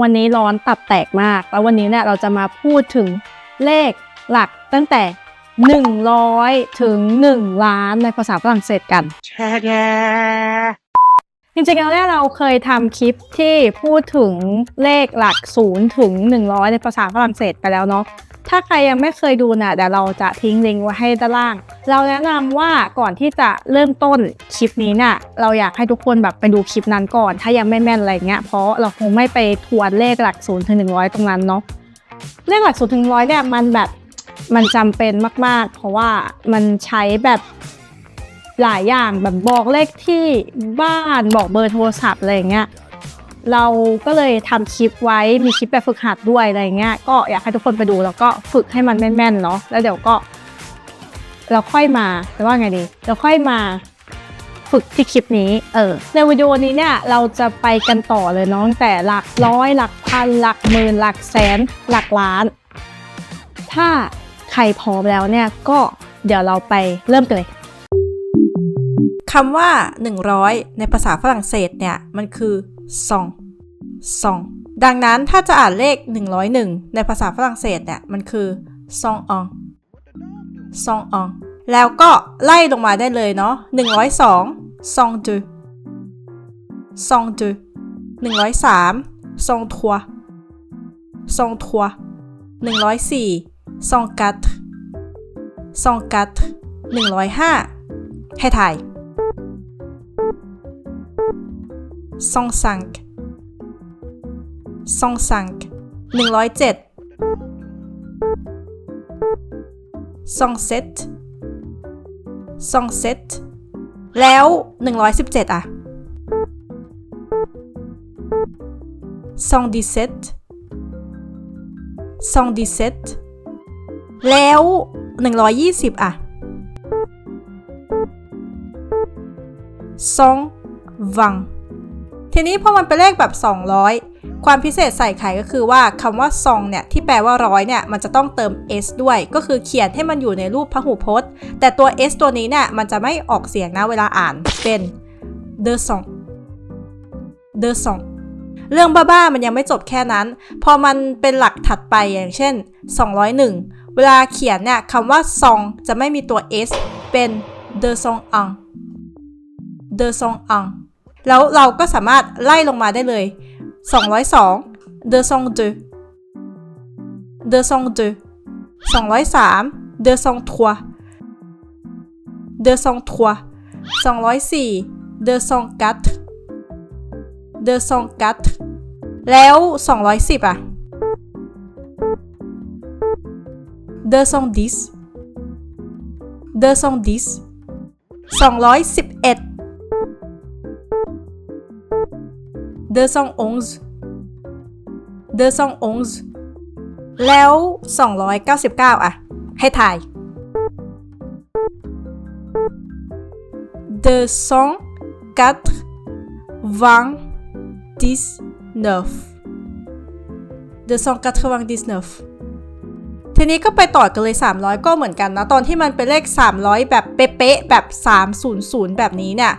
วันนี้ร้อนตับแตกมาก แล้ววันนี้เนี่ยเราจะมาพูดถึงเลขหลักตั้งแต่ 100 ถึง 1 ล้านในภาษาฝรั่งเศสกัน จริงๆแล้วเนี่ยเราเคยทำคลิปที่พูดถึงเลขหลัก 0 ถึง 100 ในภาษาฝรั่งเศสไปแล้วเนาะ ถ้าใครยังไม่เคยดูนะเดี๋ยวเราจะทิ้งลิงก์ไว้ให้ด้านล่าง เราแนะนำว่าก่อนที่จะเริ่มต้นคลิปนี้นี่ยเราอยากให้ทุกคนแบบไปดูคลิปนั้นก่อน ถ้ายังไม่แม่นอะไรเงี้ยเพราะเราคงไม่ไปทวนเลขหลัก0ถึง100ตรงนั้นเนาะเลขหลัก0ถึง100เนี่ยมันแบบมันจำเป็นมาก ๆ เพราะว่ามันใช้แบบหลายอย่างแบบบอกเลขที่บ้านบอกเบอร์โทรศัพท์อะไรเงี้ย เราก็เลยทำคลิปไว้มีคลิปแบบฝึกหัดด้วยอะไรเงี้ยก็อยากให้ทุกคนไปดูแล้วก็ฝึกให้มันแม่นๆเนาะแล้วเดี๋ยวก็ เราค่อยมาจะว่าไงดีเราค่อยมาฝึกที่คลิปนี้ เออ ในวิดีโอนี้เนี่ยเราจะไปกันต่อเลยนาะตั้งแต่หลักร้อยหลักพันหลักหมื่นหลักแสนหลักล้าน ถ้าใครพร้อมแล้วเนี่ยก็เดี๋ยวเราไปเริ่มกันเลย คำว่า 100 ในภาษาฝรั่งเศสเนี่ย มันคือซองซองดังนั้นถ้าจะอ่านเลข 101 ในภาษาฝรั่งเศสเนี่ย มันคือซองอองซองอองแล้วก็ไล่ลงมาได้เลยเนาะ102ซองจูซองจู103ซองทัวซองทัว104ซองกัตซองกัต105ให้ถ่าย 105 105 107 107 107แล้ว 117 อะ 117 117 แล้ว 120 อะซองวัง ทีนี้พอมันเป็นเลขแบบ 200 ความพิเศษใส่ไข่ก็คือว่าคำว่าซองเนี่ยที่แปลว่าร้อยเนี่ยมันจะต้องเติม s ด้วย ก็คือเขียนให้มันอยู่ในรูปพหูพจน์ แต่ตัว s ตัวนี้เนี่ยมันจะไม่ออกเสียงนะเวลาอ่านเป็น the song the song เรื่องบ้าๆมันยังไม่จบแค่นั้น พอมันเป็นหลักถัดไปอย่างเช่น 201 เวลาเขียนเนี่ยคำว่าซองจะไม่มีตัว s เป็น the song on the song on แล้วเราก็สามารถไล่ลงมาได้เลย 202 the song de the song de 203 the song trois the song trois 204 the song quatre the song quatre แล้ว 210 อะ the song dix the song dix 211 211 211 แล้ว 299 อะ ให้ถ่าย299ทีนี้ก็ไปต่อกันเลย 300 ก็เหมือนกันนะ ตอนที่มันเป็นเลข 300 แบบเป๊ะๆแบบ 300 แบบนี้เนี่ย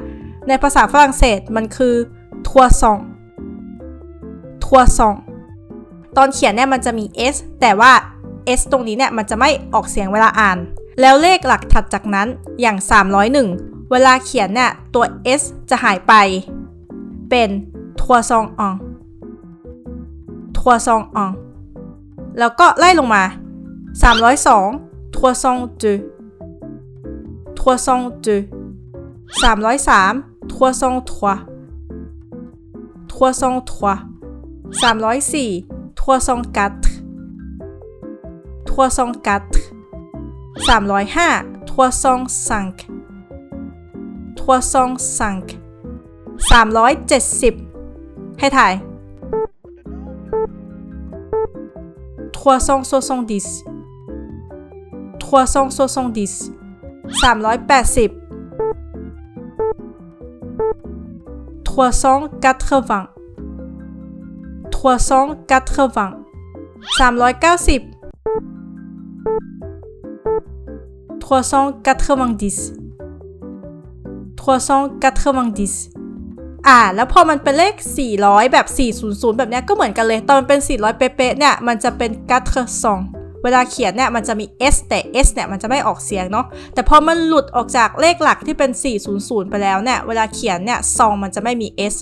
ในภาษาฝรั่งเศสมันคือทัวซอง ทัวซอง ตอนเขียนเนี่ยมันจะมี s แต่ว่า s ตรงนี้เนี่ยมันจะไม่ออกเสียงเวลาอ่าน แล้วเลขหลักถัดจากนั้นอย่าง 301 เวลาเขียนเนี่ยตัว s จะหายไป เป็นทัวซองอองทัวซองออง แล้วก็ไล่ลงมา 302ทัวซองจูทัวซองจู303ทัวซองทัว303 304 304 304 305 305 305 370 ให้ถ่าย370 370 380 380 380 390 390 390อ่า แล้วพอมันเป็นเลข 400 แบบ 400 แบบเนี้ยก็เหมือนกันเลย ตอนมันเป็น 400 เป๊ะๆเนี่ย มันจะเป็นกัตซองเวลาเขียนเนี่ยมันจะมี s แต่ s เนี่ยมันจะไม่ออกเสียงเนาะ แต่พอมันหลุดออกจากเลขหลักที่เป็น 400 ไปแล้วเนี่ย เวลาเขียนเนี่ยซองมันจะไม่มี s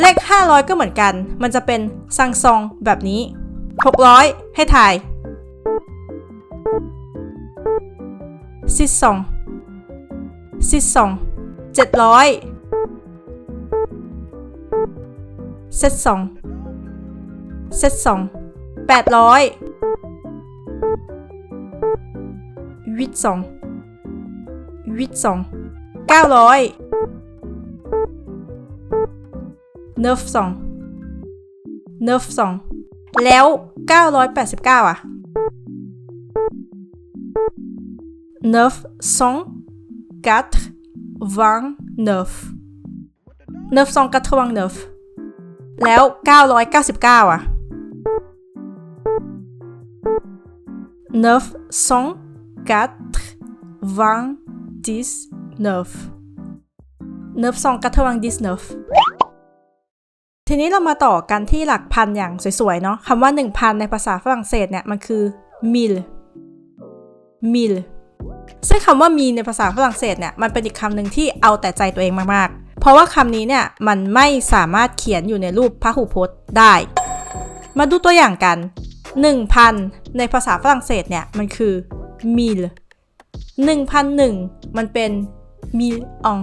เลข 500 ก็เหมือนกัน มันจะเป็นซังซองแบบนี้ 600 ให้ถ่ายซิซองซิซอง700เซตสองเซตสองแปดร้อยวิดสองวิดสองเก้าร้อย เนิร์ฟสองเนฟสองแล้วเก้าร้อยแปดสิบเก้าอะเนิร์ฟสองกัตวังเนิร์ฟเนิร์ฟสองกัตวังเนิร์ฟแล้ว 999 อะ9 100 4 29 999 ทีนี้เรามาต่อกันที่หลักพันอย่างสวยๆเนาะคำว่า 1,000 ในภาษาฝรั่งเศสเนี่ยมันคือ mille mille ซึ่งคำว่ามีในภาษาฝรั่งเศสเนี่ยมันเป็นอีกคำหนึ่งที่เอาแต่ใจตัวเองมากๆ เพราะว่าคำนี้เนี่ยมันไม่สามารถเขียนอยู่ในรูปพหูพจน์ได้ มาดูตัวอย่างกัน 1,000 ในภาษาฝรั่งเศสเนี่ยมันคือ mille 1,001 มันเป็น mille en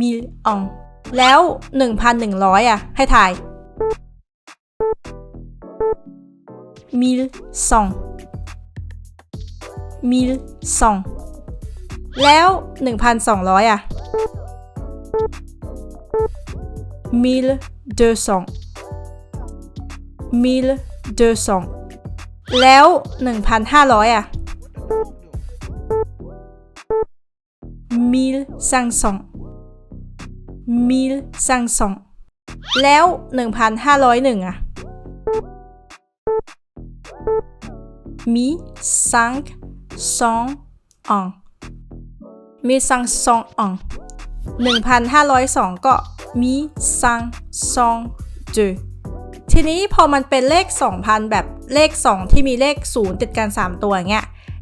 mille en แล้ว 1,100 อะ ให้ถ่ายมิลสองมิลสองแล้ว 1,200 อะมิลเดอสองมิลเดอสองแล้ว 1,500 อะ1500 cinq cent mille cinq cent แล้ว 1,501 อะ mi cinq cent un mi cinq cent un 1,502ก็มีซังซองจทีนี้พอมันเป็นเลข2,000แบบเลข2ที่มีเลข0ติดกัน3ตัวเงี้ย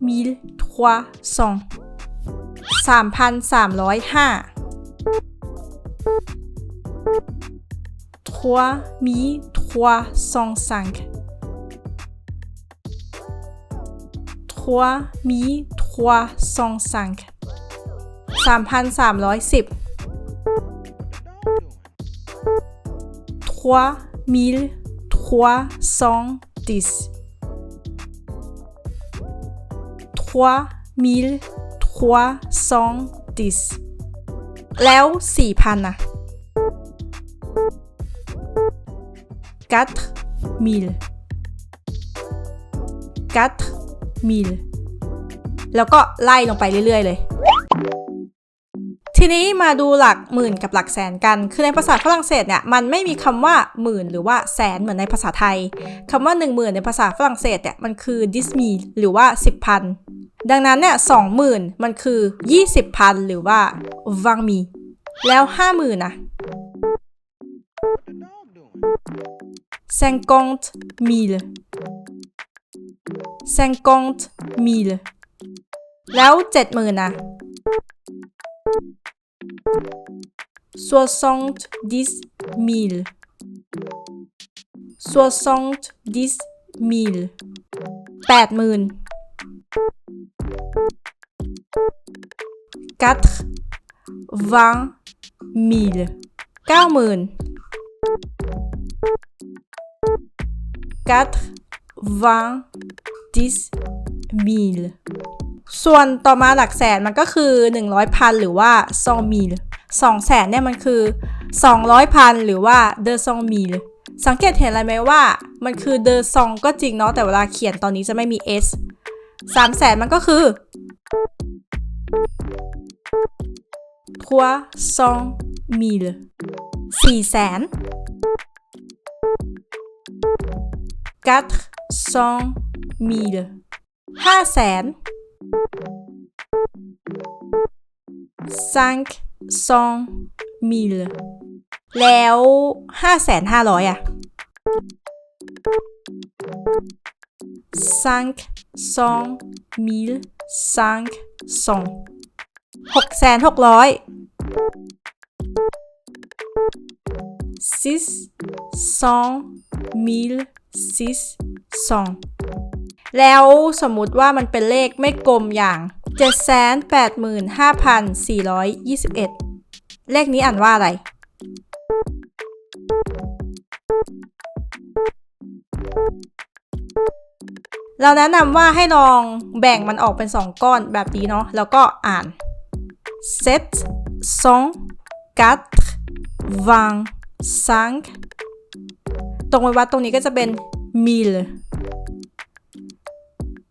2002เดอมีเดอ demi de แล้ว2025 demi 25 demi 25 2,500 demi 500 demi 500 3,000 3000 3000 3,300 3300 3300 3,305 3305 3305 3,310 3310 3310แล้ว4,000อะ4000 4000แล้วก็ไล่ลงไปเรื่อย ๆ เลย ทีนี้มาดูหลักหมื่นกับหลักแสนกัน คือในภาษาฝรั่งเศสเนี่ยมันไม่มีคำว่าหมื่นหรือว่าแสนเหมือนในภาษาไทยคำว่า 1 0,000 ในภาษาฝรั่งเศสเนี่ยมันคือดิสมีหรือว่า 10พันดังนั้นเนี่ยสองหมื่นมันคือ 20พันหรือว่าวังมี แล้ว 50,000นะ50 mille 50 mille แล้ว 70,000นะ soixante-dix mille soixante-dix mille แปดหมื่น quatre-vingt mille เก้าหมื่น quatre-vingt-dix mille ส่วนต่อมาหลักแสนมันก็คือ 100พันหรือว่า2 mille 2แสนเนี่ยมันคือ 200พันหรือว่า de 2 mille สังเกตเห็นอะไรไหมว่า มันคือ de 2ก็จริงเนาะแต่เวลาเขียนตอนนี้จะไม่มี s 3แสนมันก็คือ trois cent mille 4แสน quatre cent mille ห้าแสน cinq cent mille แล้วห้าแสนห้าร้อยอะ cinq cent mille cinq cent หกแสนหกร้อย six cent mille six cent แล้วสมมุติว่ามันเป็นเลขไม่กลมอย่าง 785,421 เลขนี้อ่านว่าอะไร เราแนะนำว่าให้ลองแบ่งมันออกเป็น 2 ก้อนแบบนี้เนาะ แล้วก็อ่าน7 100 4 25ตรงไว้วัดตรงนี้ก็จะเป็น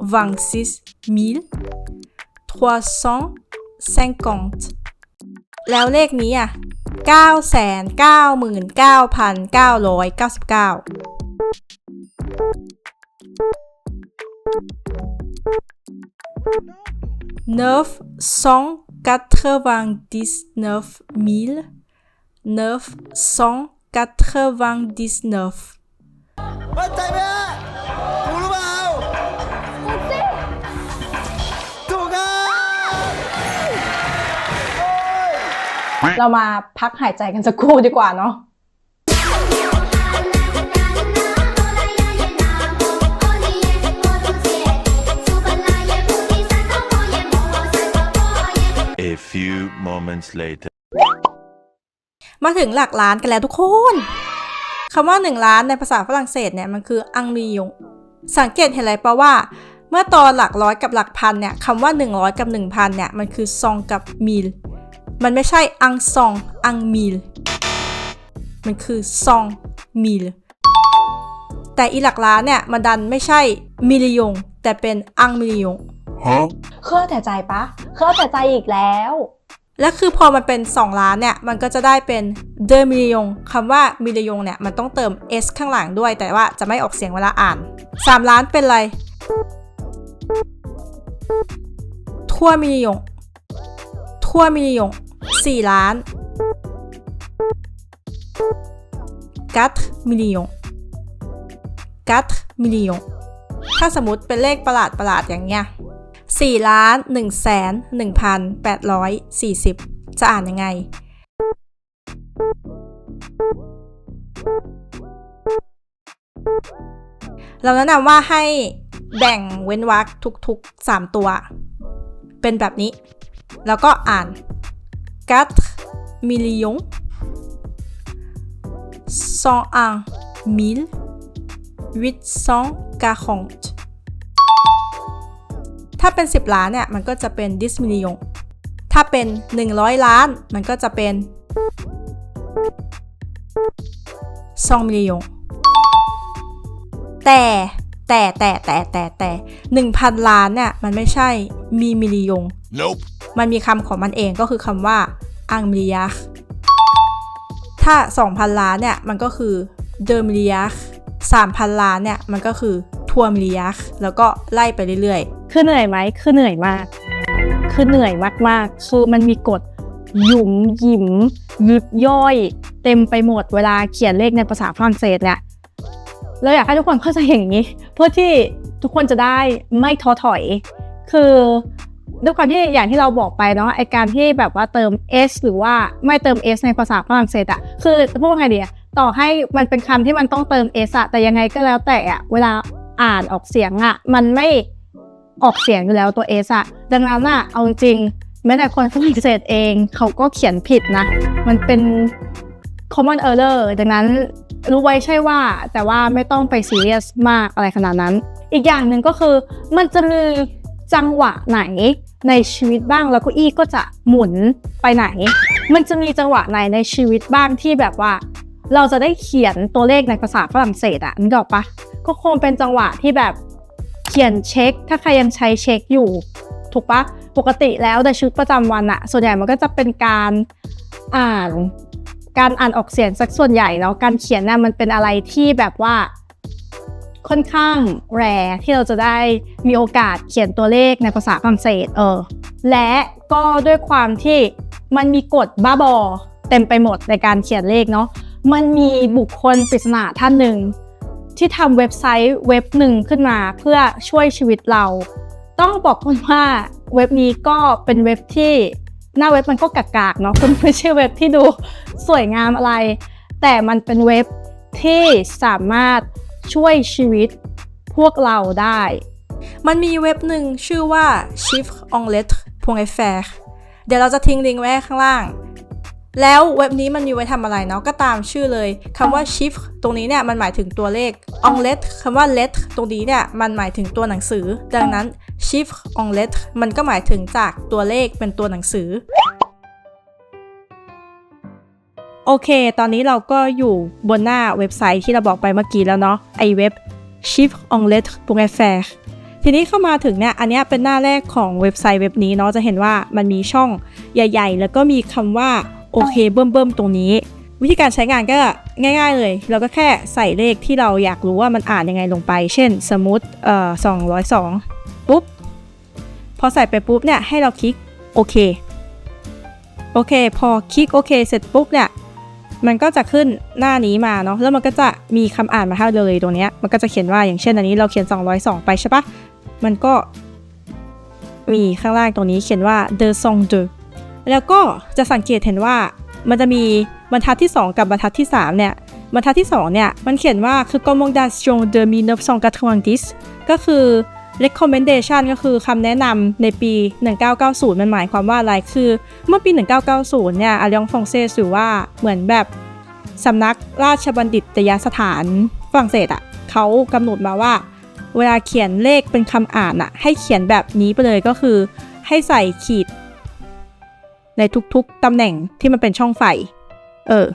26 350 แล้วเลขนี้อะ 999,9999 199 999 เรามาพักหายใจกันสักครู่ดีกว่าเนาะ A few moments later. มาถึงหลักล้านกันแล้วทุกคนคำว่า 1 ล้านในภาษาฝรั่งเศสเนี่ยมันคืออังมียง สังเกตเห็นอะไรปะว่า เมื่อตอนหลักร้อยกับหลักพันเนี่ยคำว่า 100 กับ 1000เนี่ยมันคือซองกับมิล มันไม่ใช่อังซองอังมิล มันคือซองมิล แต่อีหลักล้านเนี่ยมันดันไม่ใช่มิลลิยง แต่เป็นอังมิลลิยง Huh? เครื่อแต่ใจปะเครื่อแต่ใจอีกแล้ว และคือพอมันเป็น 2 ล้านเนี่ย มันก็จะได้เป็นเดอมิลยงคำว่ามิลยงเนี่ย มันต้องเติม s ข้างหลังด้วย แต่ว่าจะไม่ออกเสียงเวลาอ่าน 3 ล้านเป็นอะไร ทั่วมิลยงทั่วมิลยง 4 ล้านกัตมิลยงกัตมิลยงถ้าสมมติเป็นเลขประหลาดประหลาดอย่างเงี้ย4ล้าน1แสน1,840 จะอ่านยังไง เราแนะนำว่าให้แบ่งเว้นวรรคทุกๆ 3 ตัว เป็นแบบนี้ แล้วก็อ่าน 4 millions 101 mille 840 ถ้าเป็น 10 ล้านเนี่ย มันก็จะเป็นดิสมิลยงถ้าเป็น 100 ล้าน มันก็จะเป็นซองมิลยงแต่แต่แต่แต่แต่แต่หนึ่งพันล้านเนี่ย มันไม่ใช่มีมิลลิยง Nope. มันมีคำของมันเองก็คือคำว่าอังมิลยาถ้า 2,000 ล้านเนี่ย มันก็คือเดอร์มิล i าร์3,000ล้านเนี่ย มันก็คือทัวร์มิล i าแล้วก็ไล่ไปเรื่อยๆ คือเหนื่อยไหมคือเหนื่อยมาก คือเหนื่อยมากๆ คือมันมีกฎหยุมหยิมยิบย่อย เต็มไปหมดเวลาเขียนเลขในภาษาฝรั่งเศสเนี่ยเราอยากให้ทุกคนเข้าใจอย่างนี้ เพื่อที่ทุกคนจะได้ไม่ท้อถอย คือ ด้วยความที่อย่างที่เราบอกไปเนาะไอการที่แบบว่าเติม s หรือว่าไม่เติม s ในภาษาฝรั่งเศสอะคือพูดว่าไงดีอะต่อให้มันเป็นคำที่มันต้องเติม s อะแต่ยังไงก็แล้วแต่อะเวลาอ่านออกเสียงอะมันไม่ออกเสียงอยู่แล้วตัว s อะดังนั้นอะเอาจริงแม้แต่คนฝรั่งเศสเองเขาก็เขียนผิดนะ มันเป็น common error ดังนั้นรู้ไว้ใช่ว่า แต่ว่าไม่ต้องไปซีเรียสมากอะไรขนาดนั้น อีกอย่างหนึ่งก็คือมันจะมี จังหวะไหนในชีวิตบ้างแล้วเก็อี้ก็จะหมุนไปไหน มันจะมีจังหวะไหนในชีวิตบ้างที่แบบว่า เราจะได้เขียนตัวเลขในภาษาฝรั่งเศสอะนึกออกปะก็คงเป็นจังหวะที่แบบเขียนเช็ค ถ้าใครยังใช้เช็คอยู่ ถูกปะปกติแล้วในชีวิตประจำวันอะส่วนใหญ่มันก็จะเป็นการอ่าน การอ่านออกเสียงสักส่วนใหญ่แล้วการเขียนน่ะมันเป็นอะไรที่แบบว่า ค่อนข้างแรที่เราจะได้มีโอกาสเขียนตัวเลขในภาษาฝรั่งเศสเออและก็ด้วยความที่มันมีกฎบ้าบอ เต็มไปหมดในการเขียนเลขเนาะมันมีบุคคลปริศนาท่านหนึ่ง ที่ทำเว็บไซต์เว็บหนึ่งขึ้นมาเพื่อช่วยชีวิตเรา ต้องบอกก่อนว่าเว็บนี้ก็เป็นเว็บที่หน้าเว็บมันก็กากๆเนาะคุณไม่ใช่เว็บที่ดูสวยงามอะไร แต่มันเป็นเว็บที่สามารถ ช่วยชีวิตพวกเราได้ มันมีเว็บหนึ่งชื่อว่า c h i f f onlet p f r เดี๋ยวเราจะทิ้งลิงก์ไว้ข้างล่าง แล้วเว็บนี้มันมีไว้ทำอะไรเนาะก็ตามชื่อเลยคำว่า chiffre ตรงนี้เนี่ยมันหมายถึงตัวเลข onlet คำว่า let ตรงนี้เนี่ยมันหมายถึงตัวหนังสือ ดังนั้น chiffre o n g l e t มันก็หมายถึงจากตัวเลขเป็นตัวหนังสือ โอเค ตอนนี้เราก็อยู่บนหน้าเว็บไซต์ที่เราบอกไปเมื่อกี้แล้วเนาะ ไอเว็บ chiffre o n l e t f r ทีนี้เข้ามาถึงเนี่ย อันนี้เป็นหน้าแรกของเว็บไซต์เว็บนี้เนาะ จะเห็นว่ามันมีช่องใหญ่ ๆ แล้วก็มีคำว่าโอเคเบิ่มเบิ่มๆตรงนี้ วิธีการใช้งานก็ง่ายๆเลย เราก็แค่ใส่เลขที่เราอยากรู้ว่ามันอ่านยังไงลงไป เช่น สมมติเอ่อ202 ปุ๊บ พอใส่ไปปุ๊บเนี่ย ให้เราคลิกโอเค โอเค พอคลิกโอเค เสร็จปุ๊บเนี่ย มันก็จะขึ้นหน้านี้มาเนาะแล้วมันก็จะมีคำอ่านมาให้เราเลยตรงเนี้ยมันก็จะเขียนว่าอย่างเช่นอันนี้เราเขียน 202 ไปใช่ปะมันก็มีข้างล่างตรงนี้เขียนว่า the song de แล้วก็จะสังเกตเห็นว่ามันจะมีบรรทัดที่ 2 กับบรรทัดที่ 3 เนี่ย บรรทัดที่ 2 เนี่ย มันเขียนว่าคือ recommendation de 1990ก็คือ recommendation ก็คือคำแนะนำในปี 1990 มันหมายความว่าอะไร คือ เมื่อปี 1990 เนี่ยอาลียงฟองเซสือว่าเหมือนแบบสำนักราชบัณฑิตยสถานฝรั่งเศสอะ่ะเขากำหนดมาว่า เวลาเขียนเลขเป็นคำอ่านอะให้เขียนแบบนี้ไปเลยก็คือ ให้ใส่ขีด ในทุกๆตำแหน่งที่มันเป็นช่องไฟ เออ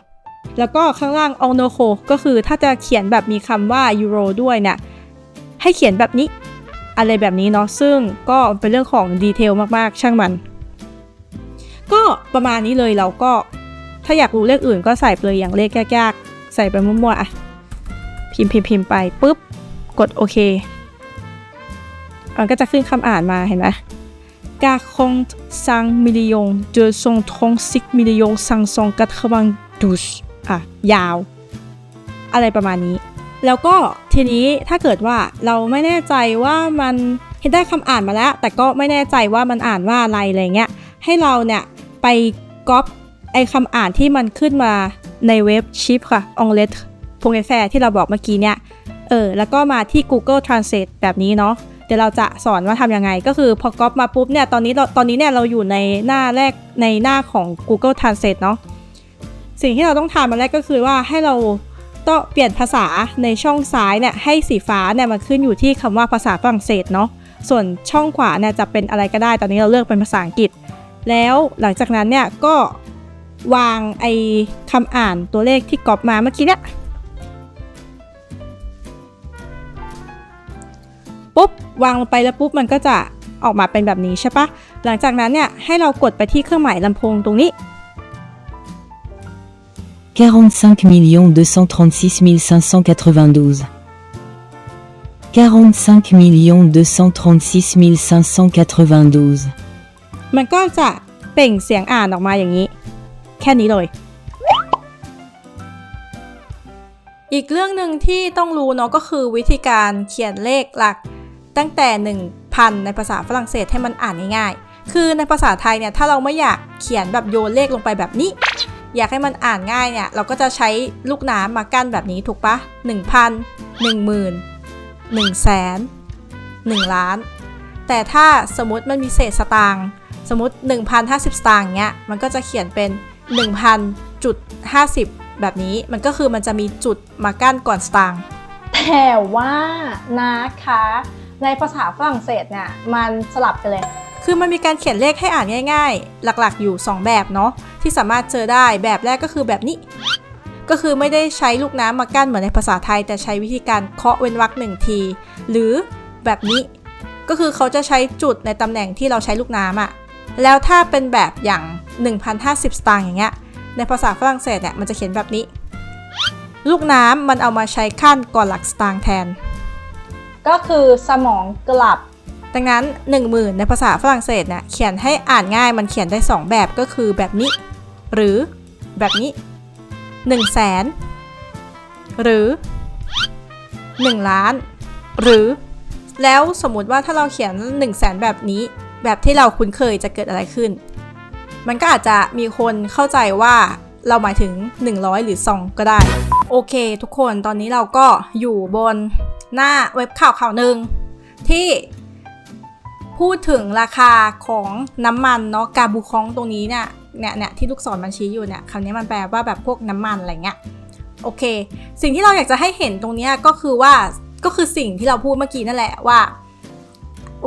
แล้วก็ข้างล่าง o n o c o ก็คือถ้าจะเขียนแบบมีคำว่า euro ด้วยเนี่ยให้เขียนแบบนี้ อะไรแบบนี้เนาะซึ่งก็เป็นเรื่องของดีเทลมากๆ ช่างมัน ก็ประมาณนี้เลยเราก็ถ้าอยากรู้เลขอื่นก็ใส่ไปเลยอย่างเลขยากๆ ใส่ไปมั่วๆอะพิมพ์พิมพ์พิมพ์ไปปุ๊บ กดโอเค มันก็จะขึ้นคำอ่านมาเห็นไหม45 millions 236 millions 592อะ ยาว อะไรประมาณนี้ แล้วก็ทีนี้ถ้าเกิดว่าเราไม่แน่ใจว่ามันเห็นได้คำอ่านมาแล้ว แต่ก็ไม่แน่ใจว่ามันอ่านว่าอะไรอะไรเงี้ยให้เราเนี่ยไปก๊อปไอคำอ่านที่มันขึ้นมาในเว็บชิปค่ะ o n l e t พงแฟที่เราบอกเมื่อกี้เนี่ยเออแล้วก็มาที่ Google Translate แบบนี้เนาะเดี๋ยวเราจะสอนว่าทำยังไง ก็คือพอก๊อปมาปุ๊บเนี่ยตอนนี้เราตอนนี้เนี่ยเราอยู่ในหน้าแรกในหน้าของ Google Translate เนาะสิ่งที่เราต้องทำมาแรกก็คือว่าให้เรา ต้องเปลี่ยนภาษาในช่องซ้ายเนี่ยให้สีฟ้าเนี่ยมันขึ้นอยู่ที่คำว่าภาษาฝรั่งเศสเนาะส่วนช่องขวาเนี่ยจะเป็นอะไรก็ได้ ตอนนี้เราเลือกเป็นภาษาอังกฤษ แล้วหลังจากนั้นเนี่ยก็วางไอ้คำอ่านตัวเลขที่ก๊อปมาเมื่อกี้เนี่ยปุ๊บวางลงไปแล้วปุ๊บมันก็จะออกมาเป็นแบบนี้ใช่ปะหลังจากนั้นเนี่ยให้เรากดไปที่เครื่องหมายลำโพงตรงนี้ 45 236 592. 45 236 592. มันก็จะเปล่งเสียงอ่านออกมาอย่างนี้ แค่นี้เลย อีกเรื่องหนึ่งที่ต้องรู้เนาะก็คือวิธีการเขียนเลขหลักตั้งแต่ 1,000 ในภาษาฝรั่งเศสให้มันอ่านง่ายๆ คือในภาษาไทยเนี่ยถ้าเราไม่อยากเขียนแบบโยนเลขลงไปแบบนี้ อยากให้มันอ่านง่ายเนี่ย เราก็จะใช้ลูกน้ำมากั้นแบบนี้ถูกปะ1,000 10,000 1แสน1ล้าน แต่ถ้าสมมติมันมีเศษสตางค์สมมติ 1,050 สตางค์เนี้ย มันก็จะเขียนเป็น 1,000จุด50 แบบนี้มันก็คือมันจะมีจุดมากั้นก่อนสตางค์แต่ว่านะคะ ในภาษาฝรั่งเศสเนี่ย มันสลับกันเลย คือมันมีการเขียนเลขให้อ่านง่าย ๆ หลักๆ อยู่ 2 แบบเนาะที่สามารถเจอได้แบบแรกก็คือแบบนี้ ก็คือไม่ได้ใช้ลูกน้ำมากั้นเหมือนในภาษาไทย แต่ใช้วิธีการเคาะเว้นวรรคหนึ่งที หรือแบบนี้ ก็คือเขาจะใช้จุดในตำแหน่งที่เราใช้ลูกน้ำอะแล้วถ้าเป็นแบบอย่าง 1,050 สตางค์อย่างเงี้ยในภาษาฝรั่งเศสเนี่ยมันจะเขียนแบบนี้ ลูกน้ำมันเอามาใช้ขั้นก่อนหลักสตางค์แทน ก็คือสมองกลับ ดังนั้น 10,000 ในภาษาฝรั่งเศสเนี่ยเขียนให้อ่านง่ายมันเขียนได้ 2 แบบก็คือแบบนี้ หรือแบบนี้ 1 0 0 0 0แสนหรือ 1 ล้าน หรือ แล้วสมมุติว่าถ้าเราเขียน 1 0 0 0 0แสนแบบนี้ แบบที่เราคุ้นเคยจะเกิดอะไรขึ้น มันก็อาจจะมีคนเข้าใจว่าเราหมายถึง 100 หรือ 2 ก็ได้ โอเค ทุกคนตอนนี้เราก็อยู่บนหน้าเว็บข่าวข่าวหนึ่งที่ พูดถึงราคาของน้ำมันเนาะกาบูคองตรงนี้เนี่ยเนี่ยเนี่ยที่ลูกศรมันชี้อยู่เนี่ยคำนี้มันแปลว่าแบบพวกน้ำมันอะไรเงี้ยโอเค สิ่งที่เราอยากจะให้เห็นตรงนี้ก็คือว่าก็คือสิ่งที่เราพูดเมื่อกี้นั่นแหละว่า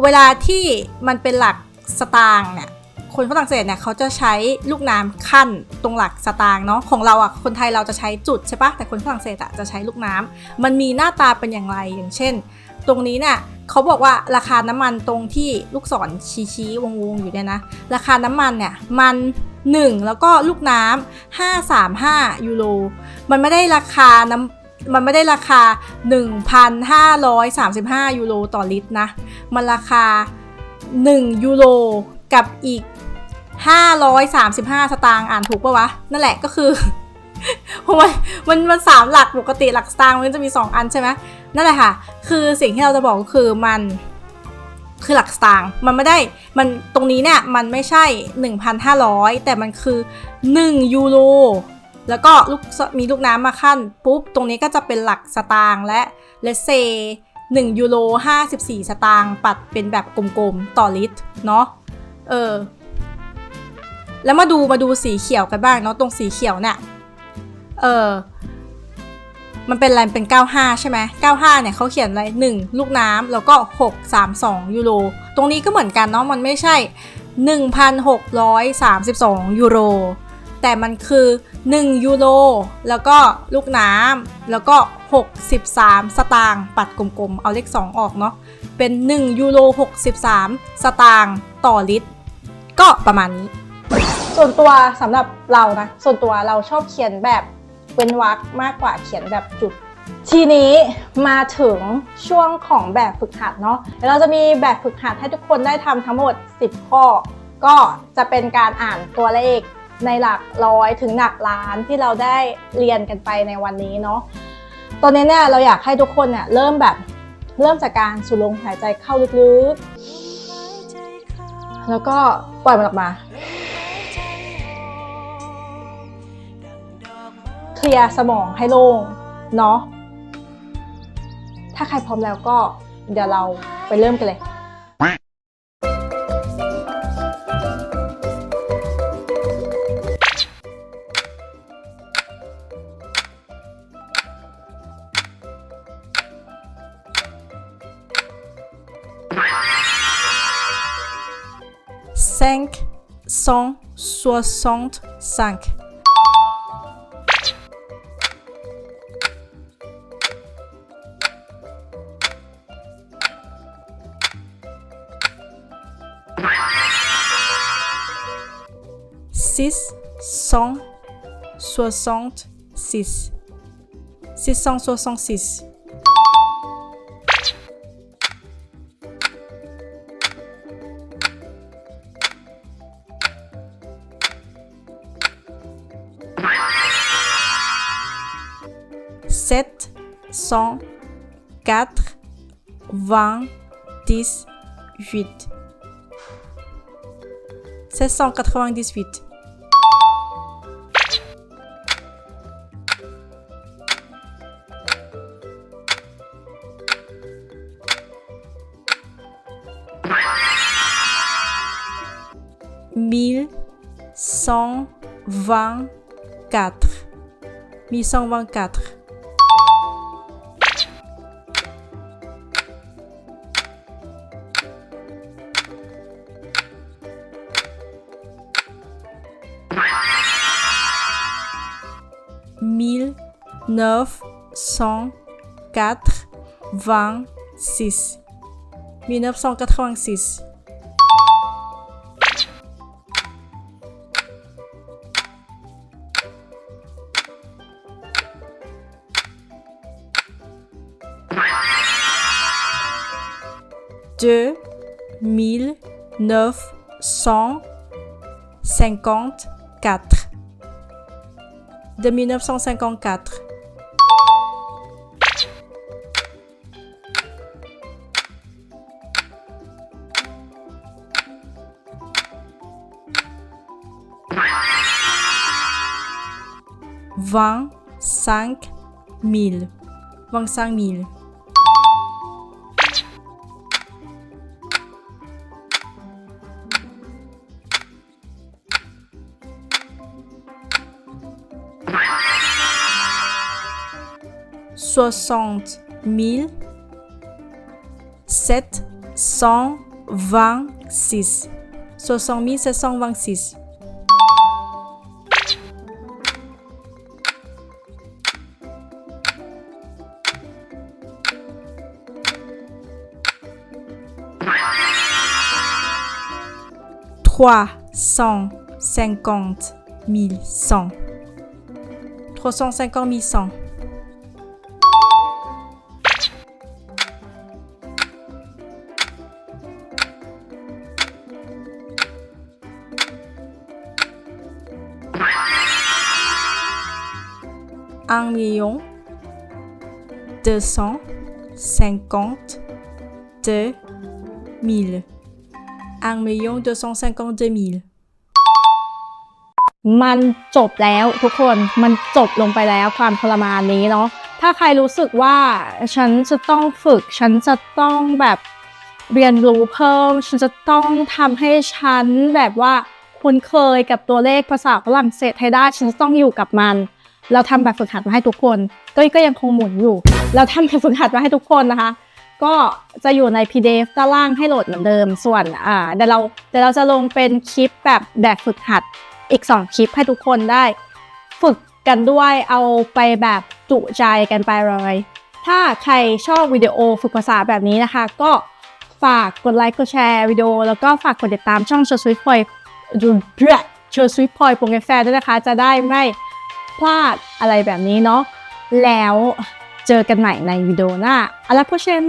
เวลาที่มันเป็นหลักสตางค์เนี่ยคนฝรั่งเศสเนี่ยเขาจะใช้ลูกน้ำขั้นตรงหลักสตางค์เนาะของเราอะ่ะคนไทยเราจะใช้จุดใช่ปะแต่คนฝรั่งเศสอะจะใช้ลูกน้ำมันมีหน้าตาเป็นอย่างไรอย่างเช่น ตรงนี้เนี่ยเขาบอกว่าราคาน้ำมันตรงที่ลูกศรชี้ชี้วงวงๆอยู่เนี่ยนะ ราคาน้ำมันเนี่ยมัน 1 แล้วก็ลูกน้ำ535 ยูโร มันไม่ได้ราคาน้ำมันไม่ได้ราคา 1,535 ยูโรต่อลิตรนะ มันราคา 1 ยูโรกับอีก 535 สตางค์อ่านถูกปะวะ นั่นแหละก็คือเพราะว่ามันมันสามหลักปกติหลักสตางค์มันจะมี 2 อันใช่ไหม นั่นแหละค่ะ คือสิ่งที่เราจะบอกก็คือมันคือหลักสตางค์มันไม่ได้ มันตรงนี้เนี่ยมันไม่ใช่ 1,500 แต่มันคือ 1 ยูโร แล้วก็ลูกมีลูกน้ำมาขั้นปุ๊บ ตรงนี้ก็จะเป็นหลักสตางค์และเลเซ1ยูโร54 สตางค์ปัดเป็นแบบกลมๆ ต่อลิตร เนาะเออ แล้วมาดูมาดูสีเขียวกันบ้างเนาะตรงสีเขียวเนี่ย เออ มันเป็นอะไรเป็น 95 ใช่ไหม95 เนี่ยเขาเขียนอะไร 1 ลูกน้ำแล้วก็ 632 ยูโร ตรงนี้ก็เหมือนกันเนาะมันไม่ใช่ 1,632 ยูโร แต่มันคือ 1 ยูโร แล้วก็ลูกน้ำแล้วก็ 63 สตางค์ปัดกลมๆ เอาเลข 2 ออกเนาะเป็น 1 ยูโร 63 สตางค์ต่อลิตร ก็ประมาณนี้ ส่วนตัวสำหรับเรานะ ส่วนตัวเราชอบเขียนแบบ เว้นวรรคมากกว่าเขียนแบบจุด ทีนี้มาถึงช่วงของแบบฝึกหัดเนาะเดี๋ยวเราจะมีแบบฝึกหัดให้ทุกคนได้ทำทั้งหมด 10 ข้อ ก็จะเป็นการอ่านตัวเลขในหลักร้อยถึงหลักล้านที่เราได้เรียนกันไปในวันนี้เนาะตอนนี้เนี่ยเราอยากให้ทุกคนเนี่ยเริ่มแบบเริ่มจากการสูดลมหายใจเข้าลึกๆ แล้วก็ปล่อยมันออกมา เคลียร์สมองให้โล่งเนาะถ้าใครพร้อมแล้วก็เดี๋ยวเราไปเริ่มกันเลย cinq cent 6, 100, 66. 666. Sept, cent, quatre, vingt, dix, huit. 798. 124. 1124. Mille neuf cent quatre-vingt-six. 1986 deux mille neuf cent cinquante quatre de 1954. Vingt cinq mille. Vingt cinq mille. Soixante mille sept cent vingt six soixante mille sept cent vingt six trois cent cinquante mille cent. trois cent cinquante mille cent million deux cent cinquante deux mille un million deux cent cinquante deux mille มันจบแล้วทุกคนมันจบลงไปแล้วความทรมานนี้เนาะถ้าใครรู้สึกว่าฉันจะต้องฝึก ฉันจะต้องแบบเรียนรู้เพิ่ม ฉันจะต้องทำให้ฉันแบบว่าคุ้นเคยกับตัวเลขภาษาฝรั่งเศสให้ได้ ฉันจะต้องอยู่กับมัน เราทำแบบฝึกหัดมาให้ทุกคน ก็ก็ยังคงหมุนอยู่ เราทำแบบฝึกหัดมาให้ทุกคนนะคะ ก็จะอยู่ใน PDF ด้านล่างให้โหลดเหมือนเดิม ส่วนอ่าเดี๋ยวเราเดี๋ยวเราจะลงเป็นคลิปแบบแบบฝึกหัดอีก 2 คลิปให้ทุกคนได้ ฝึกกันด้วยเอาไปแบบจุใจกันไปเลย ถ้าใครชอบวิดีโอฝึกภาษาแบบนี้นะคะ ก็ฝากกดไลค์กดแชร์วิดีโอ แล้วก็ฝากกดติดตามช่องเชอร์สวิตพอยดูเดือดเชอร์สวิตพอยโปรแกแฟร์ด้วยนะคะ จะได้ไม่ พลาดอะไรแบบนี้เนาะแล้วเจอกันใหม่ในวิดีโอหน้าอาลาโพเชน